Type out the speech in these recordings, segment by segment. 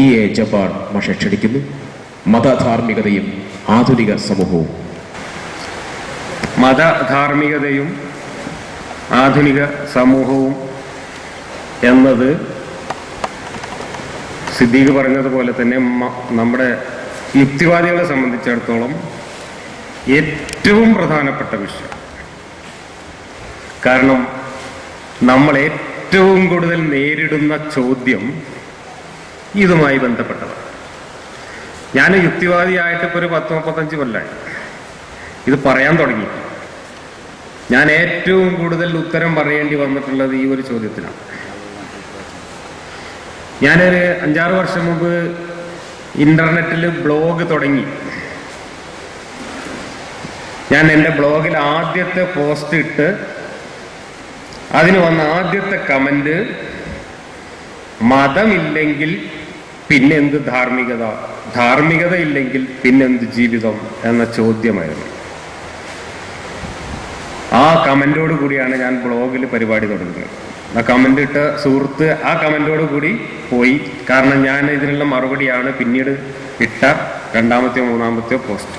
E A Jabbar മാഷ ക്ഷണിക്കുന്നു മതധാർമ്മികതയും ആധുനിക സമൂഹവും. മതധാർമ്മികതയും ആധുനിക സമൂഹവും എന്നത് സിദ്ദീഖ് പറഞ്ഞതുപോലെ തന്നെ നമ്മുടെ യുക്തിവാദികളെ സംബന്ധിച്ചിടത്തോളം ഏറ്റവും പ്രധാനപ്പെട്ട വിഷയം. കാരണം നമ്മൾ ഏറ്റവും കൂടുതൽ നേരിടുന്ന ചോദ്യം ഇതുമായി ബന്ധപ്പെട്ടവർ. ഞാൻ യുക്തിവാദിയായിട്ട് ഇപ്പോൾ ഒരു പത്ത് മുപ്പത്തഞ്ച് കൊല്ലായി. ഇത് പറയാൻ തുടങ്ങി. ഞാൻ ഏറ്റവും കൂടുതൽ ഉത്തരം പറയേണ്ടി വന്നിട്ടുള്ളത് ഈ ഒരു ചോദ്യത്തിനാണ്. ഞാനൊരു അഞ്ചാറ് വർഷം മുമ്പ് ഇന്റർനെറ്റിൽ ബ്ലോഗ് തുടങ്ങി. ഞാൻ എന്റെ ബ്ലോഗിൽ ആദ്യത്തെ പോസ്റ്റ് ഇട്ട് അതിന് വന്ന ആദ്യത്തെ കമന്റ് മതമില്ലെങ്കിൽ പിന്നെന്ത് ധാർമ്മികത? ധാർമ്മികത ഇല്ലെങ്കിൽ പിന്നെന്ത് ജീവിതം എന്ന ചോദ്യമായിരുന്നു. ആ കമന്റോട് കൂടിയാണ് ഞാൻ ബ്ലോഗിൽ പരിപാടി തുടങ്ങുന്നത്. ആ കമന്റ് ഇട്ട സുഹൃത്ത് ആ കമന്റോട് കൂടി പോയി. കാരണം ഞാൻ ഇതിനുള്ള മറുപടിയാണ് പിന്നീട് ഇട്ട രണ്ടാമത്തെയോ മൂന്നാമത്തെയോ പോസ്റ്റ്.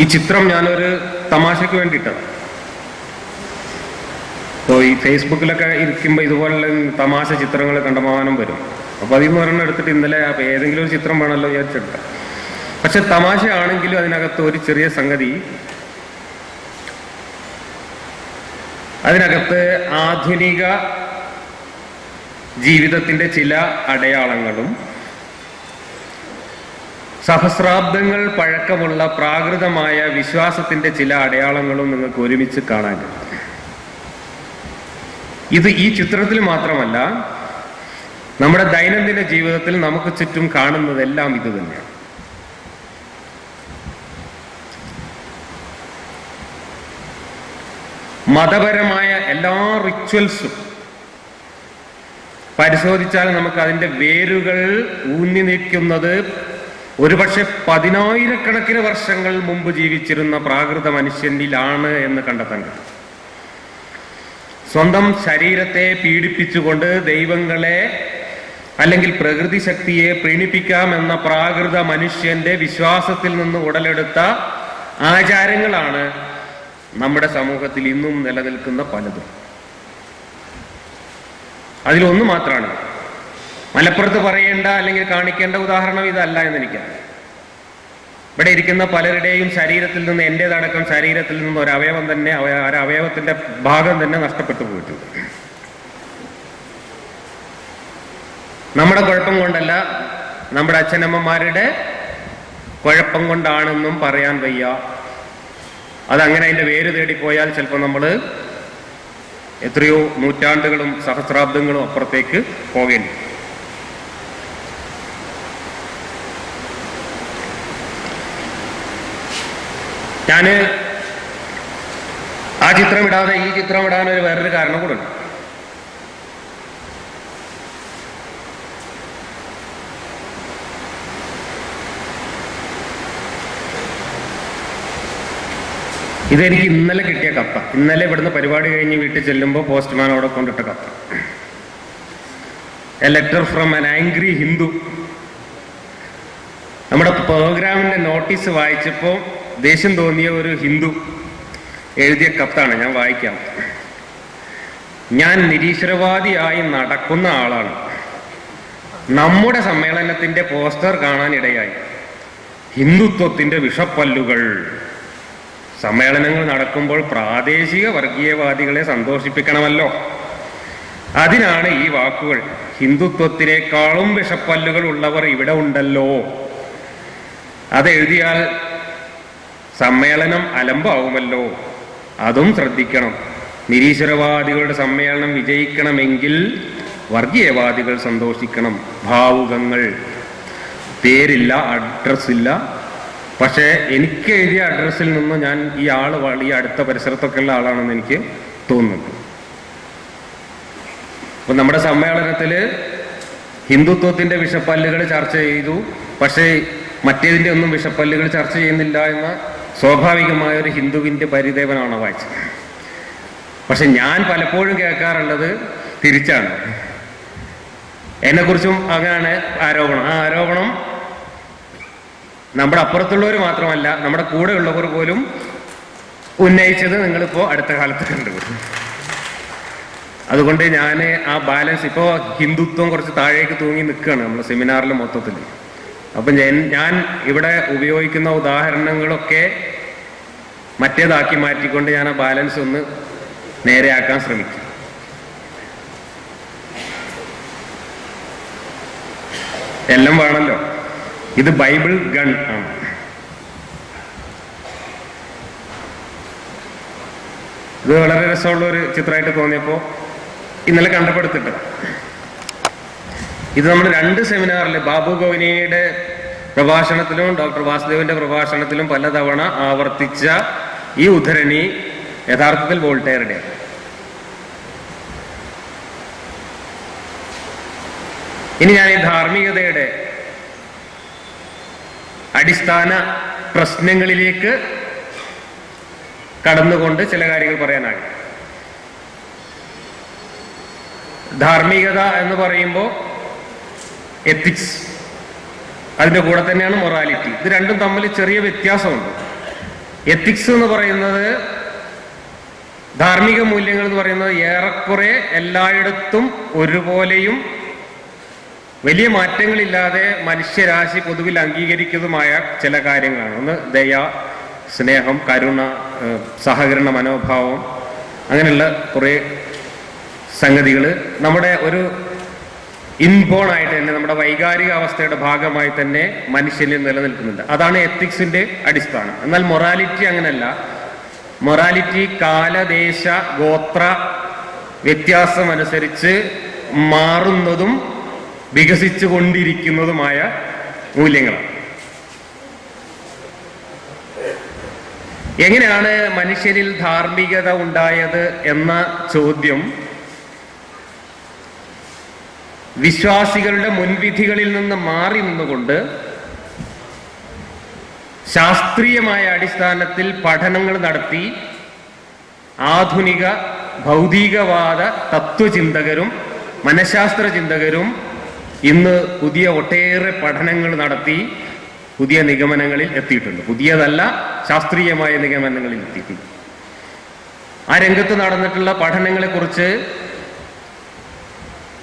ഈ ചിത്രം ഞാനൊരു തമാശയ്ക്ക് വേണ്ടിയിട്ടതാണ് ഇപ്പോൾ ഈ ഫേസ്ബുക്കിലൊക്കെ ഇരിക്കുമ്പോൾ ഇതുപോലുള്ള തമാശ ചിത്രങ്ങൾ കണ്ടമാനം വരും. അപ്പോൾ അതിൽ നിന്ന് ഒരെണ്ണം എടുത്തിട്ട് ഇന്നലെ ഏതെങ്കിലും ഒരു ചിത്രം വേണമല്ലോ വിചാരിച്ചെടുക്കാം പക്ഷെ തമാശയാണെങ്കിലും അതിനകത്ത് ഒരു ചെറിയ സംഗതി. അതിനകത്ത് ആധുനിക ജീവിതത്തിന്റെ ചില അടയാളങ്ങളും സഹസ്രാബ്ദങ്ങൾ പഴക്കമുള്ള പ്രാകൃതമായ വിശ്വാസത്തിന്റെ ചില അടയാളങ്ങളും നിങ്ങൾക്ക് ഒരുമിച്ച് കാണാൻ കഴിയും. ഇത് ഈ ചിത്രത്തിൽ മാത്രമല്ല നമ്മുടെ ദൈനംദിന ജീവിതത്തിൽ നമുക്ക് ചുറ്റും കാണുന്നതെല്ലാം ഇത് തന്നെയാണ്. മതപരമായ എല്ലാ റിച്വൽസും പരിശോധിച്ചാൽ നമുക്ക് അതിന്റെ വേരുകൾ ഊന്നി നിൽക്കുന്നത് ഒരുപക്ഷെ പതിനായിരക്കണക്കിന് വർഷങ്ങൾ മുമ്പ് ജീവിച്ചിരുന്ന പ്രാകൃത മനുഷ്യനിലാണ് എന്ന് കണ്ടെത്താൻ കഴിയും. സ്വന്തം ശരീരത്തെ പീഡിപ്പിച്ചുകൊണ്ട് ദൈവങ്ങളെ അല്ലെങ്കിൽ പ്രകൃതി ശക്തിയെ പ്രീണിപ്പിക്കാമെന്ന പ്രാകൃത മനുഷ്യന്റെ വിശ്വാസത്തിൽ നിന്ന് ഉടലെടുത്ത ആചാരങ്ങളാണ് നമ്മുടെ സമൂഹത്തിൽ ഇന്നും നിലനിൽക്കുന്ന പലതും. അതിലൊന്ന് മാത്രമാണ് മലപ്പുറത്ത് പറയേണ്ട അല്ലെങ്കിൽ കാണിക്കേണ്ട ഉദാഹരണം ഇതല്ല എന്ന് എനിക്കറിയാം ഇവിടെ ഇരിക്കുന്ന പലരുടെയും ശരീരത്തിൽ നിന്ന് എന്റെതടക്കം ശരീരത്തിൽ നിന്ന് ഒരു അവയവം തന്നെ ഒരു അവയവത്തിന്റെ ഭാഗം തന്നെ നഷ്ടപ്പെട്ടു പോയിട്ടുണ്ട് നമ്മുടെ കുഴപ്പം കൊണ്ടല്ല നമ്മുടെ അച്ഛനമ്മമാരുടെ കുഴപ്പം കൊണ്ടാണെന്നും പറയാൻ വയ്യ. അതങ്ങനെ അതിന്റെ വേര് തേടിപ്പോയാൽ ചിലപ്പോൾ നമ്മൾ എത്രയോ നൂറ്റാണ്ടുകളും സഹസ്രാബ്ദങ്ങളും അപ്പുറത്തേക്ക് പോകേണ്ടി ഞാൻ ആ ചിത്രം ഇടാതെ ഈ ചിത്രം ഇടാൻ ഒരു വേറൊരു കാരണം കൂടെ ഉണ്ട്. ഇതെനിക്ക് ഇന്നലെ കിട്ടിയ കപ്പ. ഇന്നലെ ഇവിടുന്ന് പരിപാടി കഴിഞ്ഞ് വീട്ടിൽ ചെല്ലുമ്പോൾ പോസ്റ്റ്മാൻ അവിടെ കൊണ്ടിട്ട കപ്പ. A letter from an angry Hindu നമ്മുടെ പ്രോഗ്രാമിന്റെ നോട്ടീസ് വായിച്ചപ്പോൾ ദേഷ്യം തോന്നിയ ഒരു ഹിന്ദു എഴുതിയ കത്താണ് ഞാൻ വായിക്കാം. ഞാൻ നിരീശ്വരവാദിയായി നടക്കുന്ന ആളാണ്. നമ്മുടെ സമ്മേളനത്തിന്റെ പോസ്റ്റർ കാണാനിടയായി. ഹിന്ദുത്വത്തിന്റെ വിഷപ്പല്ലുകൾ. സമ്മേളനങ്ങൾ നടക്കുമ്പോൾ പ്രാദേശിക വർഗീയവാദികളെ സന്തോഷിപ്പിക്കണമല്ലോ. അതിനാണ് ഈ വാക്കുകൾ. ഹിന്ദുത്വത്തിനേക്കാളും വിഷപ്പല്ലുകൾ ഉള്ളവർ ഇവിടെ ഉണ്ടല്ലോ. അത് എഴുതിയാൽ സമ്മേളനം അലമ്പാവുമല്ലോ. അതും ശ്രദ്ധിക്കണം. നിരീശ്വരവാദികളുടെ സമ്മേളനം വിജയിക്കണമെങ്കിൽ വർഗീയവാദികൾ സന്തോഷിക്കണം. ഭാവുകങ്ങൾ. പേരില്ല അഡ്രസ് ഇല്ല പക്ഷേ എനിക്ക് എഴുതിയ അഡ്രസ്സിൽ നിന്ന് ഞാൻ ഈ ആൾ വളി അടുത്ത പരിസരത്തൊക്കെ ഉള്ള ആളാണെന്ന് എനിക്ക് തോന്നുന്നുണ്ട് അപ്പൊ നമ്മുടെ സമ്മേളനത്തിൽ ഹിന്ദുത്വത്തിന്റെ വിഷപ്പല്ലുകൾ ചർച്ച ചെയ്തു. പക്ഷേ മറ്റേതിന്റെ ഒന്നും വിഷപ്പല്ലുകൾ ചർച്ച ചെയ്യുന്നില്ല എന്ന സ്വാഭാവികമായ ഒരു ഹിന്ദുവിന്റെ പരിദേവനാണ് വായിച്ചത് പക്ഷെ ഞാൻ പലപ്പോഴും കേൾക്കാറുള്ളത് തിരിച്ചാണ്. എന്നെക്കുറിച്ചും അങ്ങനെയാണ് ആരോപണം. ആ ആരോപണം നമ്മുടെ അപ്പുറത്തുള്ളവർ മാത്രമല്ല നമ്മുടെ കൂടെ ഉള്ളവർ പോലും ഉന്നയിച്ചത് നിങ്ങളിപ്പോൾ അടുത്ത കാലത്ത് കണ്ടു. അതുകൊണ്ട് ഞാൻ ആ ബാലൻസ് ഇപ്പോൾ ഹിന്ദുത്വം കുറച്ച് താഴേക്ക് തൂങ്ങി നിൽക്കുകയാണ് നമ്മുടെ സെമിനാറിൽ മൊത്തത്തിൽ അപ്പം ഞാൻ ഞാൻ ഇവിടെ ഉപയോഗിക്കുന്ന ഉദാഹരണങ്ങളൊക്കെ മറ്റേതാക്കി മാറ്റിക്കൊണ്ട് ഞാൻ ആ ബാലൻസ് ഒന്ന് നേരെയാക്കാൻ ശ്രമിക്കും എല്ലാം വേണമല്ലോ ഇത് ബൈബിൾ ഗൺ ആണ്. ഇത് വളരെ രസമുള്ള ഒരു ചിത്രമായിട്ട് തോന്നിയപ്പോൾ ഇന്നലെ കണ്ടപ്പെടുത്തിട്ട് ഇത് നമ്മൾ രണ്ട് സെമിനാറിൽ ബാബു ഗോവിനിയുടെ പ്രഭാഷണത്തിലും ഡോക്ടർ വാസുദേവിന്റെ പ്രഭാഷണത്തിലും പലതവണ ആവർത്തിച്ച ഈ ഉദ്ധരണി യഥാർത്ഥത്തിൽ വോൾട്ടയറുടെ ഇനി ഞാൻ ഈ ധാർമ്മികതയുടെ അടിസ്ഥാന പ്രശ്നങ്ങളിലേക്ക് കടന്നുകൊണ്ട് ചില കാര്യങ്ങൾ പറയാനാകും ധാർമ്മികത എന്ന് പറയുമ്പോൾ എത്തിക്സ് അതിന്റെ കൂടെ തന്നെയാണ് മൊറാലിറ്റി ഇത് രണ്ടും തമ്മിൽ ചെറിയ വ്യത്യാസമുണ്ട്. എത്തിക്സ് എന്ന് പറയുന്നത് ധാർമ്മിക മൂല്യങ്ങൾ എന്ന് പറയുന്നത് ഏറെക്കുറെ എല്ലായിടത്തും ഒരുപോലെയും വലിയ മാറ്റങ്ങളില്ലാതെ മനുഷ്യരാശി പൊതുവിൽ അംഗീകരിക്കുന്നതുമായ ചില കാര്യങ്ങളാണ്. ഒന്ന് ദയ സ്നേഹം കരുണ സഹകരണ മനോഭാവം അങ്ങനെയുള്ള കുറേ സംഗതികൾ നമ്മുടെ ഒരു ഇൻബോൺ ആയിട്ട് തന്നെ നമ്മുടെ വൈകാരിക അവസ്ഥയുടെ ഭാഗമായി തന്നെ മനുഷ്യനിൽ നിലനിൽക്കുന്നുണ്ട്. അതാണ് എത്തിക്സിന്റെ അടിസ്ഥാനം. എന്നാൽ മൊറാലിറ്റി അങ്ങനല്ല. മൊറാലിറ്റി കാലദേശ ഗോത്ര വ്യത്യാസം അനുസരിച്ച് മാറുന്നതും വികസിച്ചു കൊണ്ടിരിക്കുന്നതുമായ മൂല്യങ്ങളാണ്. എങ്ങനെയാണ് മനുഷ്യരിൽ ധാർമ്മികത ഉണ്ടായത് എന്ന ചോദ്യം വിശ്വാസികളുടെ മുൻവിധികളിൽ നിന്ന് മാറി നിന്നുകൊണ്ട് ശാസ്ത്രീയമായ അടിസ്ഥാനത്തിൽ പഠനങ്ങൾ നടത്തി ആധുനിക ഭൗതികവാദ തത്വചിന്തകരും മനഃശാസ്ത്ര ചിന്തകരും ഇന്ന് പുതിയ ഒട്ടേറെ പഠനങ്ങൾ നടത്തി പുതിയ നിഗമനങ്ങളിൽ എത്തിയിട്ടുണ്ട്. പുതിയതല്ല ശാസ്ത്രീയമായ നിഗമനങ്ങളിൽ എത്തിയിട്ടുണ്ട്. ആ രംഗത്ത് നടന്നിട്ടുള്ള പഠനങ്ങളെക്കുറിച്ച്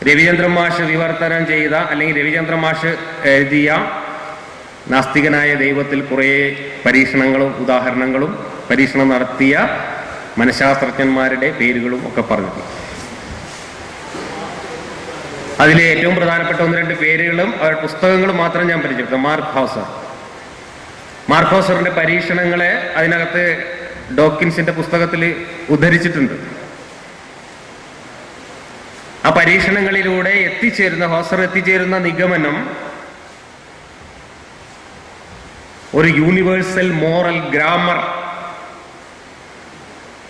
രവിചന്ദ്രൻ മാഷ് വിവർത്തനം ചെയ്ത അല്ലെങ്കിൽ രവിചന്ദ്രൻ മാഷ് എഴുതിയ നാസ്തികനായ ദൈവത്തിൽ കുറേ പരീക്ഷണങ്ങളും ഉദാഹരണങ്ങളും പരീക്ഷണം നടത്തിയ മനഃശാസ്ത്രജ്ഞന്മാരുടെ പേരുകളും ഒക്കെ പറഞ്ഞു അതിലെ ഏറ്റവും പ്രധാനപ്പെട്ട ഒന്ന് രണ്ട് പേരുകളും അവരുടെ പുസ്തകങ്ങളും മാത്രം ഞാൻ പരിചയപ്പെട്ടു മാർക്ക് ഹൗസർ. മാർക്ക് ഹൗസറിന്റെ പരീക്ഷണങ്ങളെ അതിനകത്ത് ഡോക്കിൻസിന്റെ പുസ്തകത്തിൽ ഉദ്ധരിച്ചിട്ടുണ്ട്. ആ പരീക്ഷണങ്ങളിലൂടെ എത്തിച്ചേരുന്ന ഹോസർ എത്തിച്ചേരുന്ന നിഗമനം ഒരു യൂണിവേഴ്സൽ മോറൽ ഗ്രാമർ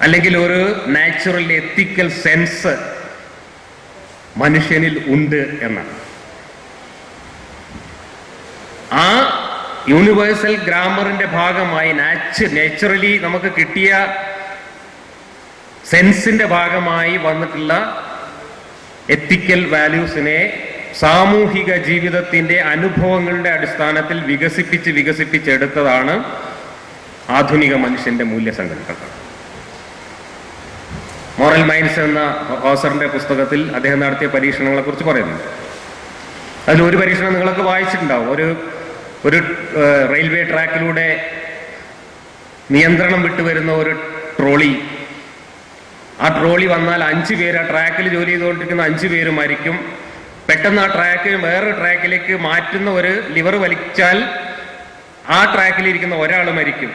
അല്ലെങ്കിൽ ഒരു നാച്ചുറൽ എത്തിക്കൽ സെൻസ് മനുഷ്യനിൽ ഉണ്ട് എന്നാണ്. ആ യൂണിവേഴ്സൽ ഗ്രാമറിന്റെ ഭാഗമായി നാച്ച് നാച്ചുറലി നമുക്ക് കിട്ടിയ സെൻസിന്റെ ഭാഗമായി വന്നിട്ടുള്ള എത്തിക്കൽ വാല്യൂസിനെ സാമൂഹിക ജീവിതത്തിന്റെ അനുഭവങ്ങളുടെ അടിസ്ഥാനത്തിൽ വികസിപ്പിച്ച് വികസിപ്പിച്ചെടുത്തതാണ് ആധുനിക മനുഷ്യന്റെ മൂല്യസങ്കല്പം മോറൽ മൈൻഡ്സ് എന്ന ഓസറിന്റെ പുസ്തകത്തിൽ അദ്ദേഹം നടത്തിയ പരീക്ഷണങ്ങളെ കുറിച്ച് പറയുന്നുണ്ട്. അതിൽ ഒരു പരീക്ഷണം നിങ്ങളൊക്കെ വായിച്ചിട്ടുണ്ടാവും. ഒരു ഒരു റെയിൽവേ ട്രാക്കിലൂടെ നിയന്ത്രണം വിട്ടുവരുന്ന ഒരു ട്രോളി ആ ട്രോളി വന്നാൽ അഞ്ചു പേര് ആ ട്രാക്കിൽ ജോലി ചെയ്തുകൊണ്ടിരിക്കുന്ന അഞ്ചു പേര് മരിക്കും. പെട്ടെന്ന് ആ ട്രാക്ക് വേറൊരു ട്രാക്കിലേക്ക് മാറ്റുന്ന ഒരു ലിവർ വലിച്ചാൽ ആ ട്രാക്കിലിരിക്കുന്ന ഒരാൾ മരിക്കും.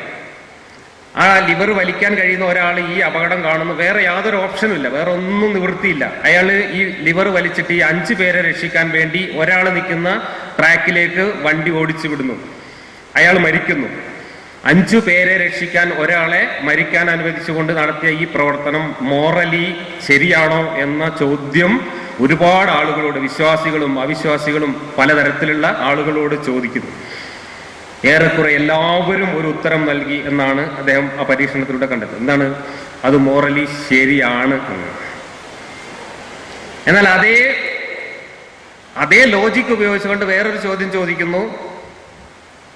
ആ ലിവർ വലിക്കാൻ കഴിയുന്ന ഒരാൾ ഈ അപകടം കാണുന്നു. വേറെ യാതൊരു ഓപ്ഷനും ഇല്ല. വേറെ ഒന്നും നിവൃത്തിയില്ല. അയാൾ ഈ ലിവർ വലിച്ചിട്ട് ഈ അഞ്ചു പേരെ രക്ഷിക്കാൻ വേണ്ടി ഒരാൾ നിൽക്കുന്ന ട്രാക്കിലേക്ക് വണ്ടി ഓടിച്ചു വിടുന്നു. അയാൾ മരിക്കുന്നു. അഞ്ചു പേരെ രക്ഷിക്കാൻ ഒരാളെ മരിക്കാൻ അനുവദിച്ചുകൊണ്ട് നടത്തിയ ഈ പ്രവർത്തനം മോറലി ശരിയാണോ എന്ന ചോദ്യം ഒരുപാട് ആളുകളോട് വിശ്വാസികളും അവിശ്വാസികളും പലതരത്തിലുള്ള ആളുകളോട് ചോദിക്കുന്നു. ഏറെക്കുറെ എല്ലാവരും ഒരു ഉത്തരം നൽകി എന്നാണ് അദ്ദേഹം ആ പരീക്ഷണത്തിലൂടെ കണ്ടത്. എന്താണ്? അത് മോറലി ശരിയാണ് എന്ന്. എന്നാൽ അതേ അതേ ലോജിക്ക് ഉപയോഗിച്ചുകൊണ്ട് വേറൊരു ചോദ്യം ചോദിക്കുന്നു.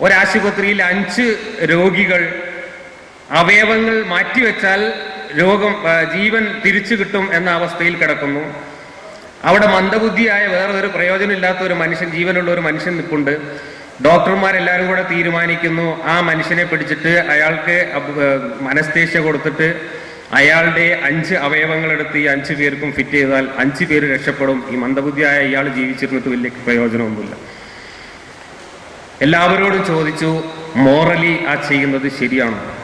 ഒരാശുപത്രിയിൽ അഞ്ച് രോഗികൾ അവയവങ്ങൾ മാറ്റിവെച്ചാൽ രോഗം ജീവൻ തിരിച്ചു കിട്ടും എന്ന അവസ്ഥയിൽ കിടക്കുന്നു. അവിടെ മന്ദബുദ്ധിയായ വേറെ ഒരു പ്രയോജനമില്ലാത്ത ഒരു മനുഷ്യൻ ജീവനുള്ള ഒരു മനുഷ്യൻ നിൽപ്പുണ്ട്. ഡോക്ടർമാരെല്ലാവരും കൂടെ തീരുമാനിക്കുന്നു ആ മനുഷ്യനെ പിടിച്ചിട്ട് അയാൾക്ക് മനസ്തേഷ്യ കൊടുത്തിട്ട് അയാളുടെ അഞ്ച് അവയവങ്ങൾ എടുത്ത് ഈ അഞ്ച് പേർക്കും ഫിറ്റ് ചെയ്താൽ അഞ്ച് പേര് രക്ഷപ്പെടും. ഈ മന്ദബുദ്ധിയായ ഇയാൾ ജീവിച്ചിരുന്നിട്ട് വലിയ പ്രയോജനമൊന്നുമില്ല. എല്ലാവരോടും ചോദിച്ചു മോറലി ആ ചെയ്യുന്നത് ശരിയാണ്?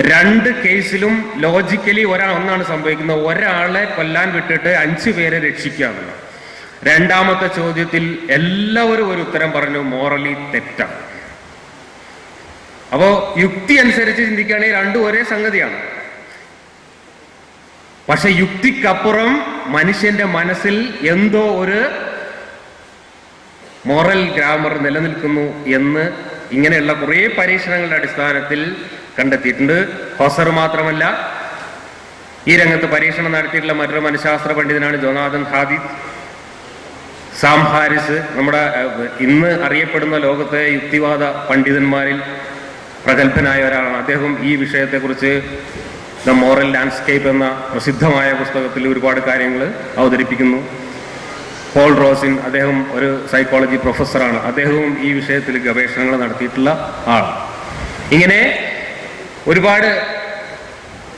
രണ്ട് കേസിലും ലോജിക്കലി ഒരാൾ ഒന്നാണ് സംഭവിക്കുന്നത്. ഒരാളെ കൊല്ലാൻ വിട്ടിട്ട് അഞ്ചു പേരെ രക്ഷിക്കുകയാണ്. രണ്ടാമത്തെ ചോദ്യത്തിൽ എല്ലാവരും ഒരു ഉത്തരം പറഞ്ഞു മോറലി തെറ്റാണ്. അപ്പോ യുക്തി അനുസരിച്ച് ചിന്തിക്കുകയാണെങ്കിൽ രണ്ടും ഒരേ സംഗതിയാണ്. പക്ഷെ യുക്തിക്കപ്പുറം മനുഷ്യന്റെ മനസ്സിൽ എന്തോ ഒരു മോറൽ ഗ്രാമർ നിലനിൽക്കുന്നു എന്ന് ഇങ്ങനെയുള്ള കുറേ പരീക്ഷണങ്ങളുടെ അടിസ്ഥാനത്തിൽ കണ്ടെത്തിയിട്ടുണ്ട്. ഹോസർ മാത്രമല്ല ഈ രംഗത്ത് പരീക്ഷണം നടത്തിയിട്ടുള്ള മറ്റൊരു മനഃശാസ്ത്ര പണ്ഡിതനാണ് ജോനാഥൻ ഹാദിദ്. സാം ഹാരിസ് നമ്മുടെ ഇന്ന് അറിയപ്പെടുന്ന ലോകത്തെ യുക്തിവാദ പണ്ഡിതന്മാരിൽ പ്രഗത്ഭനായ ഒരാളാണ്. അദ്ദേഹം ഈ വിഷയത്തെക്കുറിച്ച് ദ മോറൽ ലാൻഡ്സ്കേപ്പ് എന്ന പ്രസിദ്ധമായ പുസ്തകത്തിൽ ഒരുപാട് കാര്യങ്ങൾ അവതരിപ്പിക്കുന്നു. പോൾ റോസിൻ അദ്ദേഹം ഒരു സൈക്കോളജി പ്രൊഫസറാണ് അദ്ദേഹവും ഈ വിഷയത്തിൽ ഗവേഷണങ്ങൾ നടത്തിയിട്ടുള്ള ആളാണ്. ഇങ്ങനെ ഒരുപാട്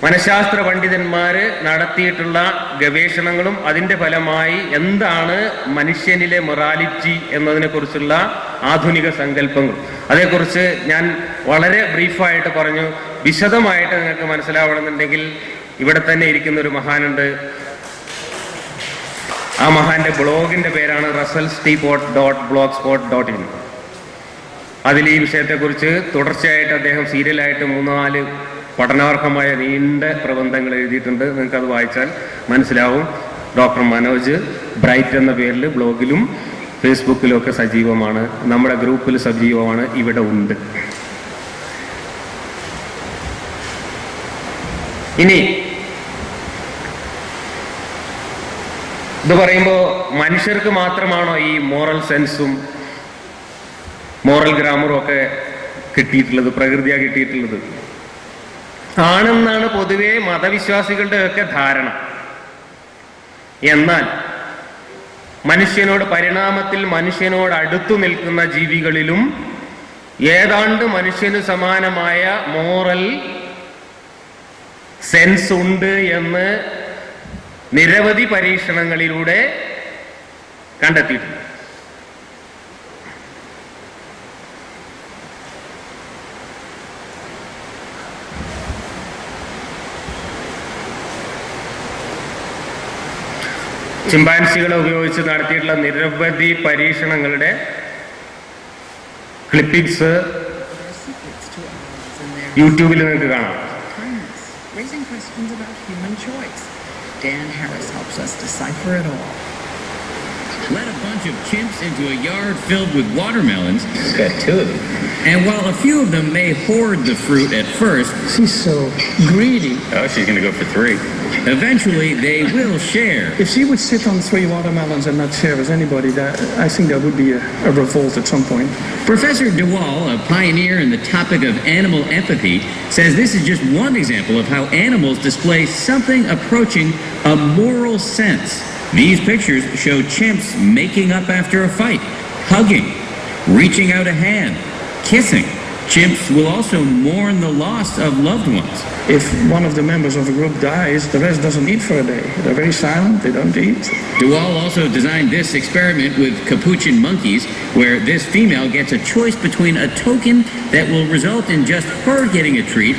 മനഃശാസ്ത്ര പണ്ഡിതന്മാർ നടത്തിയിട്ടുള്ള ഗവേഷണങ്ങളും അതിന്റെ ഫലമായി എന്താണ് മനുഷ്യനിലെ മൊറാലിറ്റി എന്നതിനെ കുറിച്ചുള്ള ആധുനിക സങ്കല്പങ്ങൾ അതേക്കുറിച്ച് ഞാൻ വളരെ ബ്രീഫായിട്ട് പറഞ്ഞു. വിശദമായിട്ട് നിങ്ങൾക്ക് മനസ്സിലാവണമെന്നുണ്ടെങ്കിൽ ഇവിടെ തന്നെ ഇരിക്കുന്ന ഒരു മഹാനുണ്ട്. ആ മഹാന്റെ ബ്ലോഗിന്റെ പേരാണ് Russell teapot dot blogspot dot in അതിൽ ഈ വിഷയത്തെക്കുറിച്ച് തുടർച്ചയായിട്ട് അദ്ദേഹം സീരിയലായിട്ട് മൂന്ന് നാല് പഠനാർഹമായ നീണ്ട പ്രബന്ധങ്ങൾ എഴുതിയിട്ടുണ്ട്. നിങ്ങൾക്ക് അത് വായിച്ചാൽ മനസ്സിലാവും. ഡോക്ടർ മനോജ് ബ്രൈറ്റ് എന്ന പേരിൽ ബ്ലോഗിലും ഫേസ്ബുക്കിലും ഒക്കെ സജീവമാണ്. നമ്മുടെ ഗ്രൂപ്പിൽ സജീവമാണ്. ഇവിടെ ഉണ്ട്. ഇനി ഇത് പറയുമ്പോൾ മനുഷ്യർക്ക് മാത്രമാണോ ഈ മോറൽ സെൻസും മോറൽ ഗ്രാമറും ഒക്കെ കിട്ടിയിട്ടുള്ളത് പ്രകൃതിയാ കിട്ടിയിട്ടുള്ളത്? ആണെന്നാണ് പൊതുവെ മതവിശ്വാസികളുടെ ഒക്കെ ധാരണ. എന്നാൽ മനുഷ്യനോട് പരിണാമത്തിൽ മനുഷ്യനോട് അടുത്തു നിൽക്കുന്ന ജീവികളിലും ഏതാണ്ട് മനുഷ്യന് സമാനമായ മോറൽ സെൻസ് ഉണ്ട് എന്ന് നിരവധി പരീക്ഷണങ്ങളിലൂടെ കണ്ടെത്തിയിട്ടുണ്ട്. ചിമ്പാൻസികളെ ഉപയോഗിച്ച് നടത്തിയിട്ടുള്ള നിരവധി പരീക്ഷണങ്ങളുടെ ക്ലിപ്പിംഗ്സ് യൂട്യൂബിൽ നിങ്ങൾക്ക് കാണാം. Dan Harris helps us decipher it all. Led a bunch of chimps into a yard filled with watermelons, It's got two of them. and while a few of them may hoard the fruit at first, She's so greedy. Oh, she's going to go for three. eventually they will share. If she would sit on three watermelons and not share with anybody, that I think there would be a, a revolt at some point. Professor DeWall, a pioneer in the topic of animal empathy, says this is just one example of how animals display something approaching a moral sense. These pictures show chimps making up after a fight, hugging, reaching out a hand, kissing. Chimps will also mourn the loss of loved ones. If one of the members of a group dies, the rest doesn't eat for a day. They're very silent, they don't eat. DeWall also designed this experiment with capuchin monkeys, where this female gets a choice between a token that will result in just her getting a treat,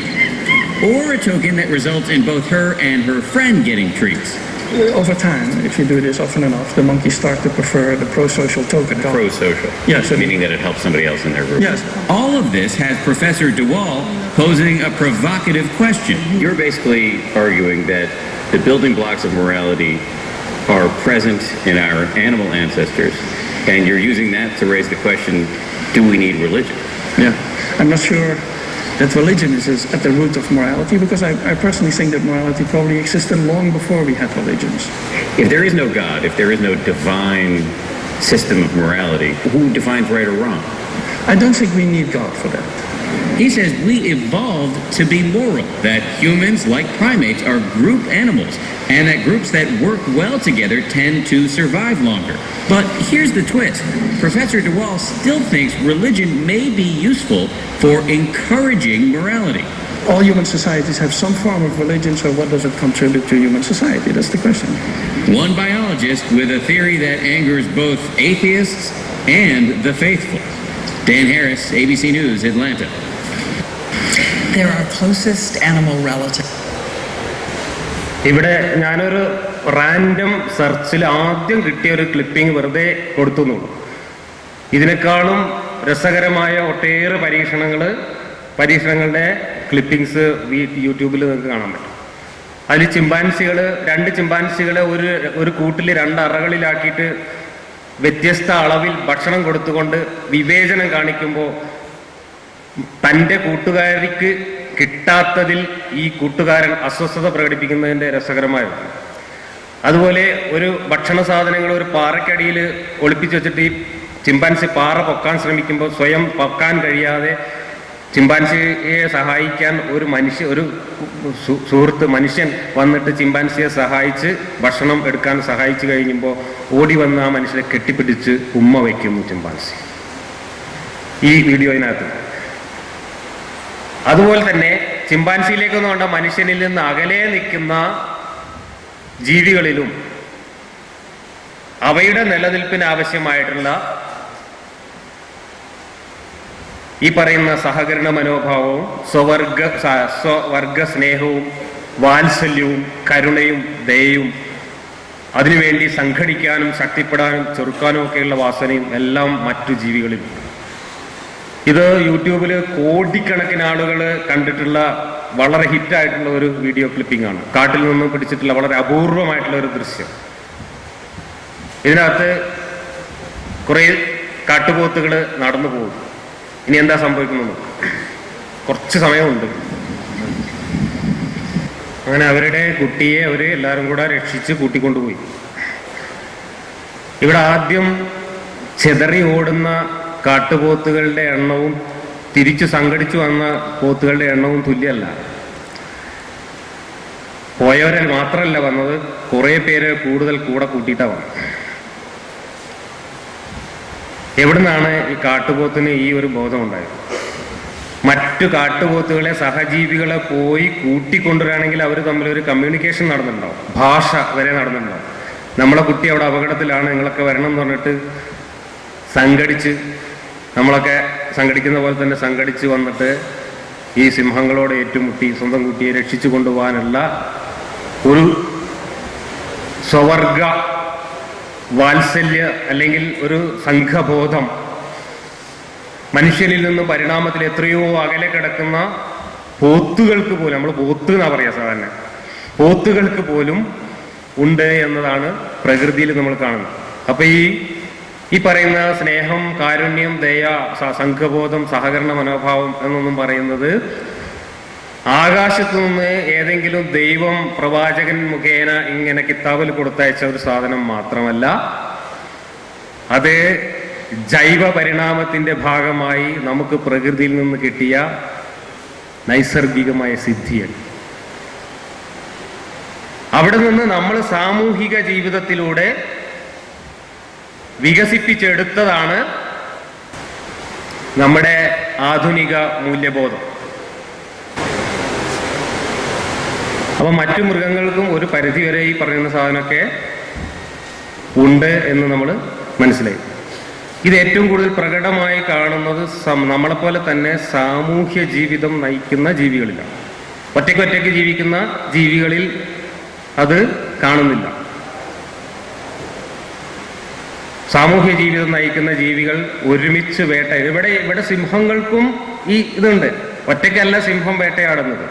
or a token that results in both her and her friend getting treats. Uh, over time, if you do this often enough, the monkeys start to prefer the pro-social token. Pro-social. Yes, it- Meaning that it helps somebody else in their group. Yes. All of this has Professor DeWall posing a provocative question. You're basically arguing that the building blocks of morality are present in our animal ancestors, and you're using that to raise the question, do we need religion? Yeah. I'm not sure that religion is, is at the root of morality because I, I personally think that morality probably existed long before we had religions. If there is no God, if there is no divine system of morality, who defines right or wrong? I don't think we need God for that. He says we evolved to be moral, that humans, like primates, are group animals, and that groups that work well together tend to survive longer. But here's the twist. Professor DeWall still thinks religion may be useful for encouraging morality. All human societies have some form of religion, so what does it contribute to human society? That's the question. One biologist with a theory that angers both atheists and the faithful. Dan Harris, ABC News, Atlanta. They're our closest animal relative. ഇവിടെ ഞാനൊരു random സെർച്ചിൽ ആദ്യം കിട്ടിയ ഒരു clipping വെറുതെ കൊടുത്തു ഇതിനേക്കാളും രസകരമായ ഒട്ടേറെ പരീക്ഷണങ്ങൾ പരീക്ഷണങ്ങളുടെ ക്ലിപ്പിങ്സ് യൂട്യൂബിൽ നിങ്ങൾക്ക് കാണാൻ പറ്റും. അതിൽ ചിമ്പാൻസികൾ രണ്ട് ചിമ്പാൻസികളെ ഒരു ഒരു കൂട്ടിൽ രണ്ട് അറകളിലാക്കിയിട്ട് വ്യത്യസ്ത അളവിൽ ഭക്ഷണം കൊടുത്തുകൊണ്ട് വിവേചനം കാണിക്കുമ്പോൾ തന്റെ കൂട്ടുകാരിക്ക് കിട്ടാത്തതിൽ ഈ കൂട്ടുകാരൻ അസ്വസ്ഥത പ്രകടിപ്പിക്കുന്നതിന്റെ രസകരമായിരുന്നു അതുപോലെ ഒരു ഭക്ഷണ സാധനങ്ങൾ ഒരു പാറയ്ക്കടിയിൽ ഒളിപ്പിച്ചു വെച്ചിട്ട് ഈ ചിമ്പാൻസി പാറ പൊക്കാൻ ശ്രമിക്കുമ്പോൾ സ്വയം പൊക്കാൻ കഴിയാതെ ചിമ്പാൻസിയെ സഹായിക്കാൻ ഒരു മനുഷ്യ ഒരു സുഹൃത്ത് മനുഷ്യൻ വന്നിട്ട് ചിമ്പാൻസിയെ സഹായിച്ച് ഭക്ഷണം എടുക്കാൻ സഹായിച്ചു കഴിയുമ്പോൾ ഓടി വന്ന ആ മനുഷ്യനെ കെട്ടിപ്പിടിച്ച് ഉമ്മ വയ്ക്കുന്നു ചിമ്പാൻസി. ഈ വീഡിയോയിനകത്ത് അതുപോലെ തന്നെ ചിമ്പാൻസിയിലേക്ക് കൊണ്ട മനുഷ്യനിൽ നിന്ന് അകലെ നിൽക്കുന്ന ജീവികളിലും അവയുടെ നിലനിൽപ്പിന് ആവശ്യമായിട്ടുള്ള ഈ പറയുന്ന സഹകരണ മനോഭാവവും സ്വവർഗ സ്വവർഗ സ്നേഹവും വാത്സല്യവും കരുണയും ദയയും അതിനുവേണ്ടി സംഘടിക്കാനും ശക്തിപ്പെടാനും ചെറുക്കാനും ഒക്കെയുള്ള വാസനയും എല്ലാം മറ്റു ജീവികളിലുണ്ട്. ഇത് യൂട്യൂബിൽ കോടിക്കണക്കിന് ആളുകൾ കണ്ടിട്ടുള്ള വളരെ ഹിറ്റായിട്ടുള്ള ഒരു വീഡിയോ ക്ലിപ്പിംഗ് ആണ് കാട്ടിൽ നിന്നും പിടിച്ചിട്ടുള്ള വളരെ അപൂർവമായിട്ടുള്ള ഒരു ദൃശ്യം. ഇതിനകത്ത് കുറേ കാട്ടുപോത്തുകൾ നടന്നു പോകും. ഇനി എന്താ സംഭവിക്കുന്നത്? കുറച്ച് സമയമുണ്ട്. അങ്ങനെ അവരുടെ കുട്ടിയെ അവർ എല്ലാവരും കൂടെ രക്ഷിച്ച് കൂട്ടിക്കൊണ്ടുപോയി. ഇവിടെ ആദ്യം ചെതറി ഓടുന്ന കാട്ടുപോത്തുകളുടെ എണ്ണവും തിരിച്ചു സംഘടിച്ചു വന്ന പോത്തുകളുടെ എണ്ണവും തുല്യമല്ല പോയവരെ മാത്രമല്ല വന്നത്. കുറേ പേര് കൂടുതൽ കൂടെ കൂട്ടിയിട്ടാണ് എവിടുന്നാണ് ഈ കാട്ടുപോത്തിന് ഈ ഒരു ബോധം ഉണ്ടായത് മറ്റു കാട്ടുപോത്തുകളെ സഹജീവികളെ പോയി കൂട്ടിക്കൊണ്ടുവരാണെങ്കിൽ അവർ തമ്മിൽ ഒരു കമ്മ്യൂണിക്കേഷൻ നടന്നിട്ടുണ്ടാവും. ഭാഷ വരെ നടന്നിട്ടുണ്ടാവും. നമ്മളെ കുട്ടി അവിടെ അപകടത്തിലാണ് നിങ്ങളൊക്കെ വരണം എന്ന് പറഞ്ഞിട്ട് സംഘടിച്ച് നമ്മളൊക്കെ സംഘടിക്കുന്ന പോലെ തന്നെ സംഘടിച്ച് വന്നിട്ട് ഈ സിംഹങ്ങളോട് ഏറ്റുമുട്ടി സ്വന്തം കുട്ടിയെ രക്ഷിച്ചു കൊണ്ടുപോകാനുള്ള ഒരു സ്വവർഗ വാത്സല്യ അല്ലെങ്കിൽ ഒരു സംഘബോധം മനുഷ്യനിൽ നിന്ന് പരിണാമത്തിൽ എത്രയോ അകലെ കിടക്കുന്ന പോത്തുകൾക്ക് പോലും നമ്മൾ പോത്ത് എന്നാ പറയാ സാധാരണ പോത്തുകൾക്ക് പോലും ഉണ്ട് എന്നതാണ് പ്രകൃതിയിൽ നമ്മൾ കാണുന്നത്. അപ്പൊ ഈ ഈ പറയുന്ന സ്നേഹം കാരുണ്യം ദയ സംഘബോധം സഹകരണ മനോഭാവം എന്നൊന്നും പറയുന്നത് ആകാശത്തു നിന്ന് ഏതെങ്കിലും ദൈവം പ്രവാചകൻ മുഖേന ഇങ്ങനെ കിതാബിൽ കൊടുത്തയച്ച ഒരു സാധനം മാത്രമല്ല അത് ജൈവ പരിണാമത്തിന്റെ ഭാഗമായി നമുക്ക് പ്രകൃതിയിൽ നിന്ന് കിട്ടിയ നൈസർഗികമായ സിദ്ധിയാണ്. അവിടെ നിന്ന് നമ്മൾ സാമൂഹിക ജീവിതത്തിലൂടെ വികസിപ്പിച്ചെടുത്തതാണ് നമ്മുടെ ആധുനിക മൂല്യബോധം. അപ്പൊ മറ്റു മൃഗങ്ങൾക്കും ഒരു പരിധി വരെ ഈ പറയുന്ന സാധനമൊക്കെ ഉണ്ട് എന്ന് നമ്മൾ മനസ്സിലായി. ഇത് ഏറ്റവും കൂടുതൽ പ്രകടമായി കാണുന്നത് നമ്മളെ നമ്മളെപ്പോലെ തന്നെ സാമൂഹ്യ ജീവിതം നയിക്കുന്ന ജീവികളിലാണ്. ഒറ്റയ്ക്ക് ഒറ്റയ്ക്ക് ജീവിക്കുന്ന ജീവികളിൽ അത് കാണുന്നില്ല. സാമൂഹ്യ ജീവിതം നയിക്കുന്ന ജീവികൾ ഒരുമിച്ച് വേട്ട ഇവിടെ ഇവിടെ സിംഹങ്ങൾക്കും ഈ ഇതുണ്ട്. ഒറ്റയ്ക്കല്ല സിംഹം വേട്ടയാടുന്നത്.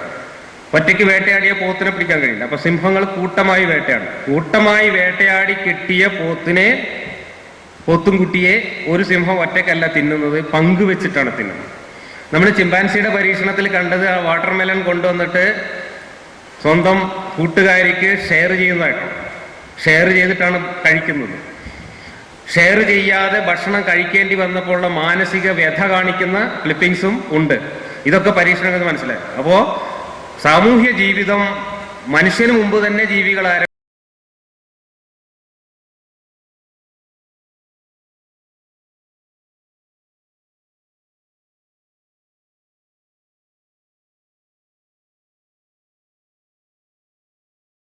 ഒറ്റയ്ക്ക് വേട്ടയാടിയ പോത്തിനെ പിടിക്കാൻ കഴിയില്ല. അപ്പൊ സിംഹങ്ങൾ കൂട്ടമായി വേട്ടയാടും കൂട്ടമായി വേട്ടയാടി കിട്ടിയ പോത്തിനെ പോത്തും കുട്ടിയെ ഒരു സിംഹം ഒറ്റയ്ക്കല്ല തിന്നുന്നത് പങ്കുവെച്ചിട്ടാണ് തിന്നുന്നത്. നമ്മൾ ചിമ്പാൻസിയുടെ പരീക്ഷണത്തിൽ കണ്ടത് ആ വാട്ടർമെലൺ കൊണ്ടുവന്നിട്ട് സ്വന്തം കൂട്ടുകാരിക്ക് ഷെയർ ചെയ്യുന്നതായിട്ടാണ് ഷെയർ ചെയ്തിട്ടാണ് കഴിക്കുന്നത്. ഷെയർ ചെയ്യാതെ ഭക്ഷണം കഴിക്കേണ്ടി വന്നപ്പോഴുള്ള മാനസിക വ്യഥ കാണിക്കുന്ന ക്ലിപ്പിംഗ്സും ഉണ്ട്. ഇതൊക്കെ പരീക്ഷണങ്ങൾ മനസ്സിലായി? അപ്പോ സാമൂഹ്യ ജീവിതം മനുഷ്യന് മുമ്പ് തന്നെ ആരംഭിച്ചു